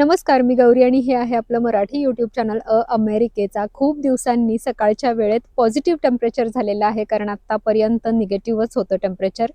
नमस्कार मी गौरी आणि हे आहे आपलं मराठी यूट्यूब चॅनल अ अमेरिकेचा. खूप दिवसांनी सकाळच्या वेळेत पॉझिटिव्ह टेम्परेचर झालेलं आहे कारण आत्तापर्यंत निगेटिव्हच होतं टेम्परेचर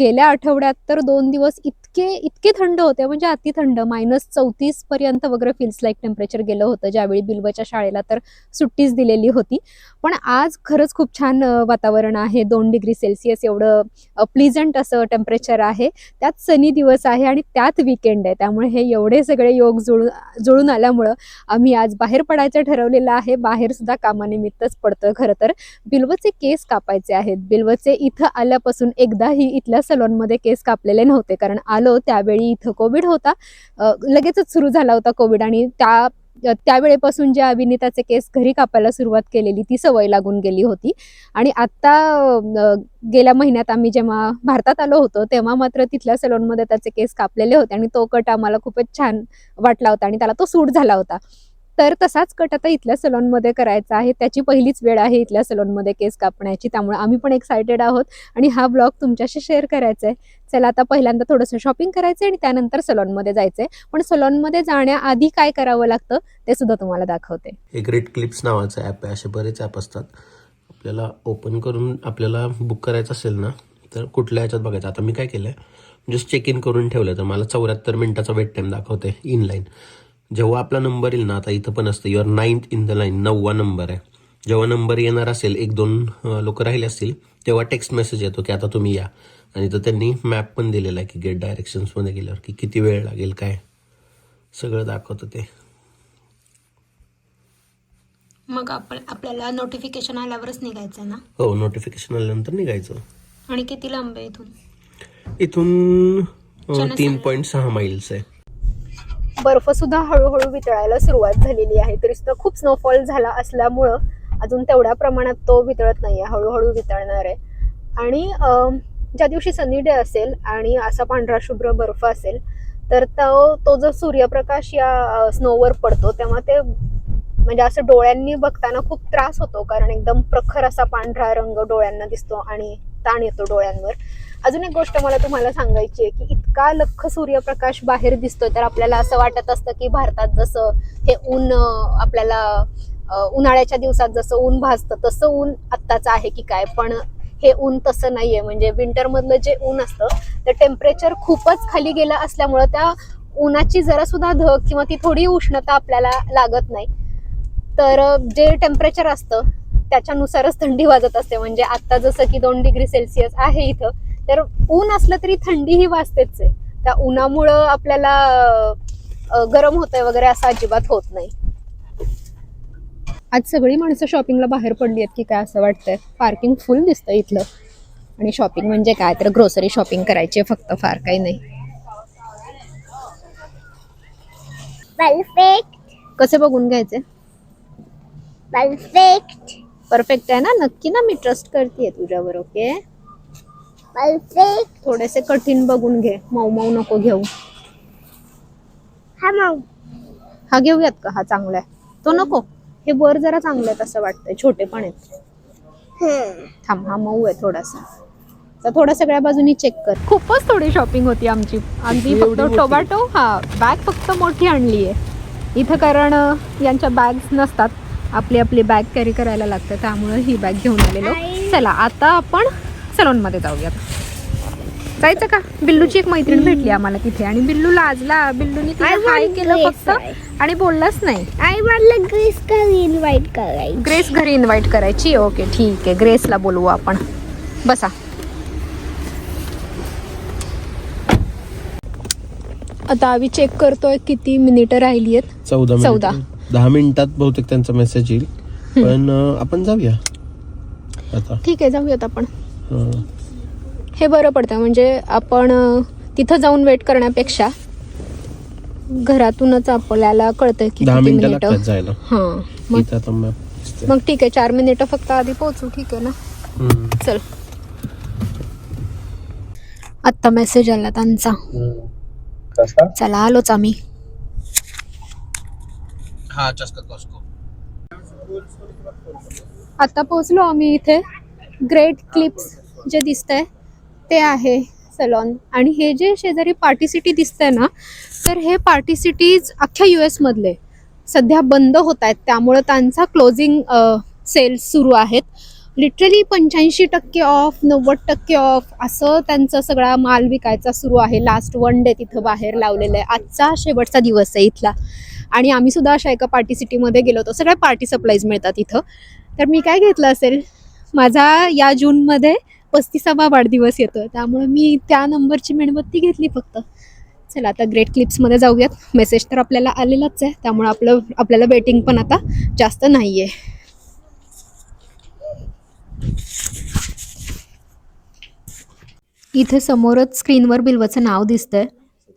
गेल्या आठवड्यात तर दोन दिवस इतके इतके थंड होते म्हणजे अति थंड. मायनस चौतीस पर्यंत वगैरे फील्स लाईक टेम्परेचर गेलं होतं ज्यावेळी बिल्वच्या शाळेला तर सुट्टीच दिलेली होती. पण आज खरंच खूप छान वातावरण आहे. दोन डिग्री सेल्सिअस एवढं प्लिझंट असं टेम्परेचर आहे. त्यात सनी दिवस आहे आणि त्यात विकेंड आहे. त्यामुळे हे एवढे सगळे योग जुळून जुळून आल्यामुळं आम्ही आज बाहेर पडायचं ठरवलेलं आहे. बाहेर सुद्धा कामानिमित्तच पडतं खरं तर. बिल्वचे केस कापायचे आहेत. बिल्वचे इथं आल्यापासून एकदाही इथल्या सलॉनमध्ये केस कापलेले नव्हते. कारण आलो त्यावेळी इथं कोविड होता. लगेचच सुरू झाला होता कोविड आणि त्या त्यावेळेपासून ज्या अभिनेताचे केस घरी कापायला सुरुवात केलेली ती सवय लागून गेली होती. आणि आत्ता गेल्या महिन्यात आम्ही जेव्हा भारतात आलो होतो तेव्हा मात्र तिथल्या सलूनमध्ये त्याचे केस कापलेले होते आणि तो कट आम्हाला खूपच छान वाटला होता आणि त्याला तो सूट झाला होता. तर तसाच कट आता इथल्या सलॉनमध्ये करायचा आहे. त्याची पहिलीच वेळ आहे इथल्या सलॉनमध्ये केस कापण्याची. त्यामुळे आम्ही पण एक्सायटेड आहोत आणि हा ब्लॉग तुमच्याशी शेअर करायचा आहे. चला आता पहिल्यांदा थोडंसं शॉपिंग करायचं आणि त्यानंतर सलॉनमध्ये जायचंय. पण सलॉनमध्ये जाण्याआधी काय करावं लागतं ते सुद्धा तुम्हाला दाखवते. एक ग्रेट क्लिप्स नावाचं ॲप आहे. असे बरेच ॲप असतात. आपल्याला ओपन करून आपल्याला बुक करायचं असेल ना तर कुठल्या ह्याच्यात बघायचं? आता मी काय केलं आहे जस्ट चेक इन करून ठेवलं तर मला चौऱ्याहत्तर मिनिटाचा वेट टाईम दाखवते. इन लाईन जेव्हा आपला नंबर येईल ना आता इथं पण असतं. Your ninth in the line नववा नंबर आहे. जेव्हा नंबर येणार असेल एक दोन लोक राहिले असतील तेव्हा टेक्स्ट मेसेज येतो की आता तुम्ही या. आणि तर त्यांनी मॅप पण दिलेला आहे की गेट डायरेक्शन्समध्ये गेल्यावर की किती वेळ लागेल काय? सगळं दाखवतं ते. मग आपण आपल्याला नोटिफिकेशन आल्यावरच निघायचं ना? हो नोटिफिकेशन आल्यानंतर निघायचं. आणि किती लांब आहे इथून? इथून तीन. पॉईंट सहा माइल्स आहे. बर्फ सुद्धा हळूहळू वितळायला सुरुवात झालेली आहे. तरी सुद्धा खूप स्नोफॉल झाला असल्यामुळं अजून तेवढ्या प्रमाणात तो वितळत नाही आहे हळूहळू वितळणार आहे. आणि ज्या दिवशी सनी डे असेल आणि असा पांढरा शुभ्र बर्फ असेल तर तो तो जर सूर्यप्रकाश या स्नोवर पडतो तेव्हा ते म्हणजे असं डोळ्यांनी बघताना खूप त्रास होतो. कारण एकदम प्रखर असा पांढरा रंग डोळ्यांना दिसतो आणि ताण येतो डोळ्यांवर. अजून एक गोष्ट मला तुम्हाला सांगायची आहे की इतका लख सूर्यप्रकाश बाहेर दिसतोय तर आपल्याला असं वाटत असतं की भारतात जसं हे ऊन आपल्याला उन्हाळ्याच्या दिवसात जसं ऊन भासतं तसं ऊन आत्ताचं आहे की काय. पण हे ऊन तसं नाहीये. म्हणजे विंटर मधलं जे ऊन असतं ते टेम्परेचर खूपच खाली गेलं असल्यामुळं त्या उन्हाची जरा सुद्धा धग किंवा ती थोडी उष्णता आपल्याला लागत नाही. तर जे टेम्परेचर असतं त्याच्यानुसारच थंडी वाजत असते. म्हणजे आता जसं की दोन डिग्री सेल्सिअस आहे इथं तर ऊन असलं तरी थंडी ही वाजतेच आहे. त्या उन्हामुळं आपल्याला गरम होतंय वगैरे असं अजिबात होत नाही. आज सगळी माणसं शॉपिंगला बाहेर पडली आहेत की काय असं वाटतंय? पार्किंग फुल दिसतं इथलं. आणि शॉपिंग म्हणजे काय? तर ग्रोसरी शॉपिंग करायची आहे फक्त फार काही नाही. परफेक्ट कसे बघून घ्यायचे परफेक्ट परफेक्ट आहे ना? नक्की ना मी ट्रस्ट करते तुझ्यावर ओके परफेक्ट थोडेसे कठीण बघून घे. मऊ मऊ नको घेऊ. हा मग हा घेऊयात का? हा चांगला आहे. तो नको. हे वर जरा चांगलं आहे असं वाटतंय. छोटे पण आहेत. थांब हा मऊ आहे थोडासा. तर थोडा सगळ्या बाजूनी चेक कर. खूपच थोडी शॉपिंग होती आमची. अगदी फक्त? टोमॅटो हा बॅग फक्त मोठी आणली आहे. इथं कारण यांच्या बॅग्स नसतात. आपली आपली बॅग कॅरी करायला लागतं त्यामुळे ही बॅग घेऊन आलेलो. चला आता आपण सलोनमध्ये जाऊयात. जायचं का? बिल्लूची एक मैत्रीण भेटली आम्हाला तिथे. आणि बिल्लू लाजला. बिल्लूनी हाय केलं फक्त. आणि बोललाच नाही. आई मला ग्रेस का इन्व्हाइट करायची. ग्रेस घरी इन्व्हाइट करायची? ओके ठीक आहे. ग्रेसला बोलवू आपण. बसा. आता आम्ही चेक करतोय किती मिनिटं राहिली आहेत. चौदा चौदा. दहा मिनिटात बहुतेक त्यांचा मेसेज येईल. पण आपण जाऊया. आता. ठीक आहे जाऊयात आपण. हे बरं पडतं. म्हणजे आपण तिथं जाऊन वेट करण्यापेक्षा घरातूनच आपल्याला कळतं की दहा किती मिनिटं लागतात जायला. हां. मग इथं आता map दिसतंय. मग ठीक आहे. चार मिनिटं फक्त आधी पोहोचू. ठीक आहे ना? हम्म. चल. आत्ता मेसेज आला त्यांचा. चला आलोच आम्ही. हा चस्का आता पोहोचलो आम्ही इथे. ग्रेट क्लिप्स जे दिसतंय ते आहे सलॉन. आणि हे जे शेजारी पार्टी सिटी दिसतंय ना तर हे पार्टी सिटीज अख्ख्या यू एसमधले सध्या बंद होत आहेत. त्यामुळं त्यांचा क्लोजिंग सेल्स सुरू आहेत. लिटरली पंच्याऐंशी टक्के ऑफ नव्वद टक्के ऑफ असं त्यांचा सगळा माल विकायचा सुरू आहे. लास्ट वन डे तिथं बाहेर लावलेलं आहे. आजचा शेवटचा दिवस आहे इथला. आणि आम्ही सुद्धा अशा एका पार्टी सिटीमध्ये गेलो होतो. सगळ्या पार्टी सप्लाईज मिळतात इथं. तर मी काय घेतलं असेल? माझा या जूनमध्ये पस्तीसावा वाढदिवस येतो त्यामुळे मी त्या नंबरची मेणबत्ती घेतली फक्त. चला आता ग्रेट क्लिप्समध्ये जाऊयात. मेसेज तर आपल्याला आलेलाच आहे. त्यामुळे आपलं आपल्याला वेटिंग पण आता जास्त नाही आहे इथे समोरच स्क्रीनवर बिल्वाचं नाव दिसतंय.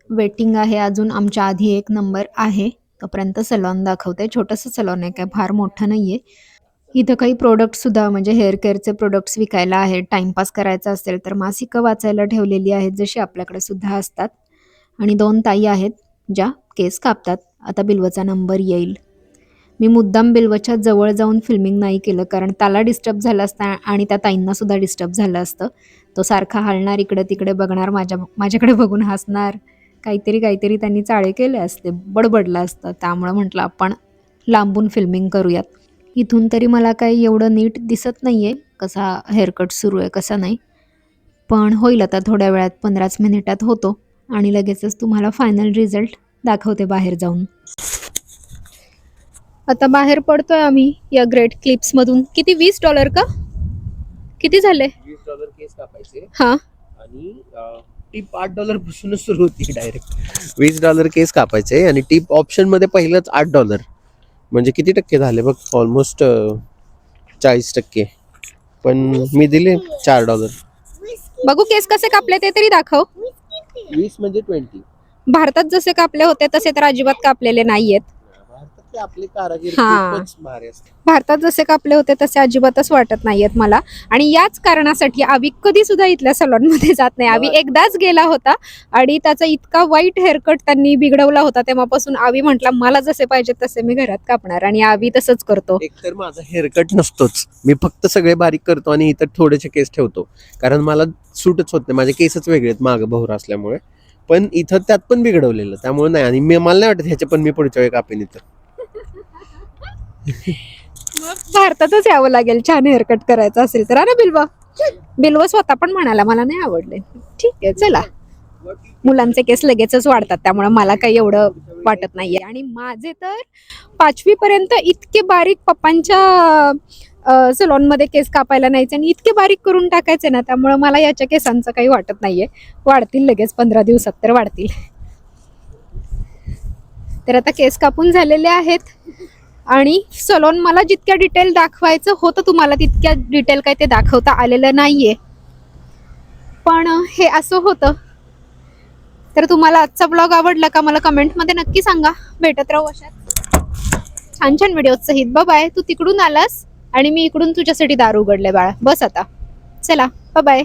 वेटिंग आहे अजून. आमच्या आधी एक नंबर आहे. तोपर्यंत सलॉन दाखवते छोटंसं सलॉन आहे. काय फार मोठं नाही आहे इथं काही प्रोडक्टसुद्धा म्हणजे हेअर केअरचे प्रोडक्ट्स विकायला आहेत टाईमपास करायचा असेल तर मासिकं वाचायला ठेवलेली आहेत जशी आपल्याकडे सुद्धा असतात. आणि दोन ताई आहेत ज्या केस कापतात. आता बिल्वचा नंबर येईल. मी मुद्दाम बिल्वच्या जवळ जाऊन फिल्मिंग नाही केलं कारण त्याला डिस्टर्ब झालं असतं आणि त्या ताईंना सुद्धा डिस्टर्ब झालं असतं. तो सारखा हलणार इकडे तिकडे बघणार माझ्या माझ्याकडे बघून हसणार. काहीतरी काहीतरी त्यांनी चाळे केले असते बडबडलं असतं. त्यामुळं म्हटलं आपण लांबून फिल्मिंग करूयात. इथून तरी मला काही एवढं नीट दिसत नाही आहे कसा हेअरकट सुरू आहे कसा नाही. पण होईल आता थोड्या वेळात पंधराच मिनिटात होतो आणि लगेचच तुम्हाला फायनल रिझल्ट दाखवते बाहेर जाऊन. आता बाहेर पडतोय आम्ही या ग्रेट क्लिप्समधून किती? वीस डॉलर का? किती झाले? वीस डॉलर केस कापायचे. हां. आणि टिप आठ डॉलर पासूनच सुरू होती डायरेक्ट वीस डॉलर केस कापायचे आणि टिप ऑप्शनमध्ये पहिलंच आठ डॉलर म्हणजे किती टक्के झाले? बघ ऑलमोस्ट चाळीस टक्के. पण मी दिले चार डॉलर. बघू केस कसे कापले ते तरी दाखव. वीस म्हणजे ट्वेंटी. भारतात जसे कापले होते तसे तर अजिबात कापलेले नाहीयेत. भारतातले आपले कारागीर हा. खूपच भारी असतात भारतात जसे कापले होते तसे अजिबातच वाटत नाहीयेत मला. आणि याच कारणासाठी आवी कधी सुद्धा इथल्या सलॉनमध्ये जात नाही. आवी एकदाच गेला होता आणि त्याचा इतका वाईट हेअरकट त्यांनी बिघडवला होता तेव्हापासून आवी म्हटला मला जसे पाहिजे तसे मी घरात कापणार आणि आवी तसंच करतो. एकतर माझा हेअरकट नसतोच. मी फक्त सगळे बारीक करतो आणि इतर थोडेसे केस ठेवतो. कारण मला सूटच होत नाही. माझे केसच वेगळे आहेत मागं बहुर असल्यामुळे. पण इथं त्यात पण बिघडवलेलं. त्यामुळे नाही. आणि मी मला नाही वाटत ह्याचे पण मी पुढच्या वेळी कापेन इथं. भारतातच यावं लागेल छान हेअरकट करायचं असेल तर. अरे बिल्वा बिल्व स्वतः पण म्हणाला मला नाही आवडले. ठीक आहे चला. मुलांचे केस लगेचच वाढतात त्यामुळे मला काही एवढं वाटत नाहीये. आणि माझे तर पाचवी पर्यंत इतके बारीक पप्पांच्या सलॉनमध्ये केस कापायला नाहीचे आणि इतके बारीक करून टाकायचे ना त्यामुळे मला याच्या केसांचं काही वाटत नाहीये. वाढतील लगेच पंधरा दिवसात तर वाढतील. तर आता केस कापून झालेले आहेत. आणि सलोन मला जितक्या डिटेल दाखवायचं होतं तुम्हाला तितक्या डिटेल काही ते दाखवता आलेलं नाहीये. पण हे असं होतं. तर तुम्हाला आजचा ब्लॉग आवडला का मला कमेंटमध्ये नक्की सांगा. भेटत राहू अशात. छान छान व्हिडिओ सहित बाय तू तिकडून आलास आणि मी इकडून तुझ्यासाठी दार उघडले बाळा. बस आता. चला. बाय